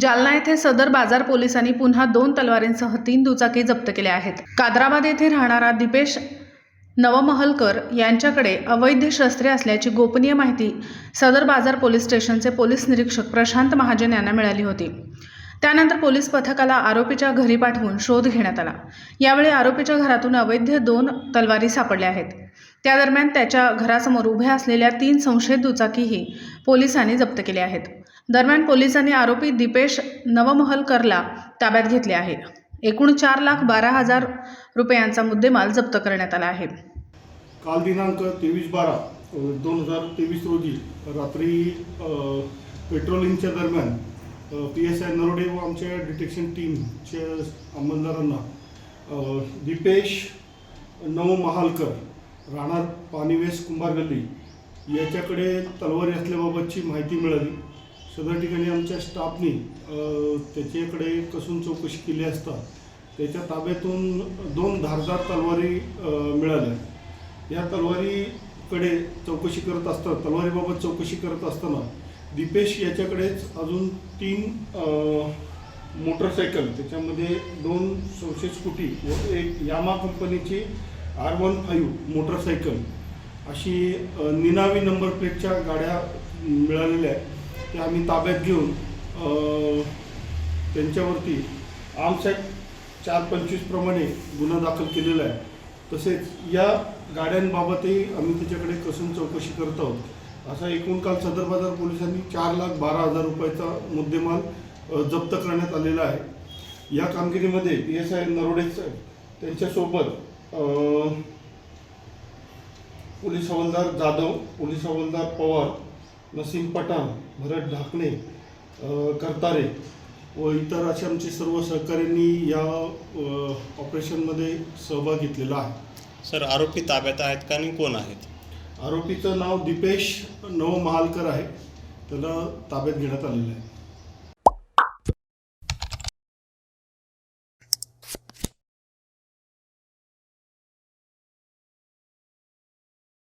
जालना येथे सदर बाजार पोलिसांनी पुन्हा दोन तलवारींसह तीन दुचाकी जप्त केल्या आहेत. कादराबाद येथे राहणारा दिपेश नवमहलकर यांच्याकडे अवैध शस्त्रे असल्याची गोपनीय माहिती सदर बाजार पोलीस स्टेशनचे पोलीस निरीक्षक प्रशांत महाजन यांना मिळाली होती. त्यानंतर पोलीस पथकाला आरोपीच्या घरी पाठवून शोध घेण्यात आला. यावेळी आरोपीच्या घरातून अवैध दोन तलवारी सापडल्या आहेत. त्या दरम्यान त्याच्या घरासमोर उभ्या असलेल्या तीन संशयित दुचाकीही पोलिसांनी जप्त केल्या आहेत. दरम्यान पोलिसांनी आरोपी दिपेश नवमहलकरला ताब्यात घेतले आहे. एकूण चार लाख बारा हजार रुपयांचा मुद्देमाल जप्त करण्यात आला आहे. काल दिनांक तेवीस बारा दोन हजार तेवीस रोजी रात्री पेट्रोलिंगच्या दरम्यान पी एस आय नरोडे व आमच्या डिटेक्शन टीमच्या अंमलदारांना दीपेश नव महालकर राहणार पाणीवेस कुंभार गल्ली याच्याकडे तलवारी असल्याबाबतची माहिती मिळाली. सगळ्या ठिकाणी आमच्या स्टाफनी त्याच्याकडे कसून चौकशी केली असता त्याच्या ताब्यातून दोन धारदार तलवारी मिळाल्या. या तलवारीकडे चौकशी करत असताना तलवारीबाबत चौकशी करत असताना दीपेश याच्याकडेच अजून तीन मोटरसायकल त्याच्यामध्ये दोन सौशे स्कूटी व एक यामा कंपनीची आर वन फाईव्ह मोटरसायकल अशी निनावी नंबर प्लेटच्या गाड्या मिळालेल्या आहेत. ते आम्ही ताब्यात घेऊन त्यांच्यावरती आर्म्स ॲक्ट चार पंचवीसप्रमाणे गुन्हा दाखल केलेला आहे. तसेच या गाड्यांबाबतही आम्ही त्याच्याकडे कसून चौकशी करत आहोत. असा एकूण काल सदर बाजार पोलिसांनी चार लाख बारा हजार रुपयाचा मुद्देमाल जप्त करण्यात आलेला आहे. या कामगिरीमध्ये पी एस आय नरोडे साहेब त्यांच्यासोबत पोलीस हवालदार जाधव पोलीस हवालदार पवार नसीम पठाण भरत ढाकणे करतारे व इतर असे आमचे सर्व सहकाऱ्यांनी या ऑपरेशनमध्ये सहभाग घेतलेला आहे. सर आरोपी ताब्यात आहेत का आणि कोण आहेत? आरोपीचं नाव दीपेश नव महालकर आहे. त्याला ताब्यात घेण्यात आलेलं आहे.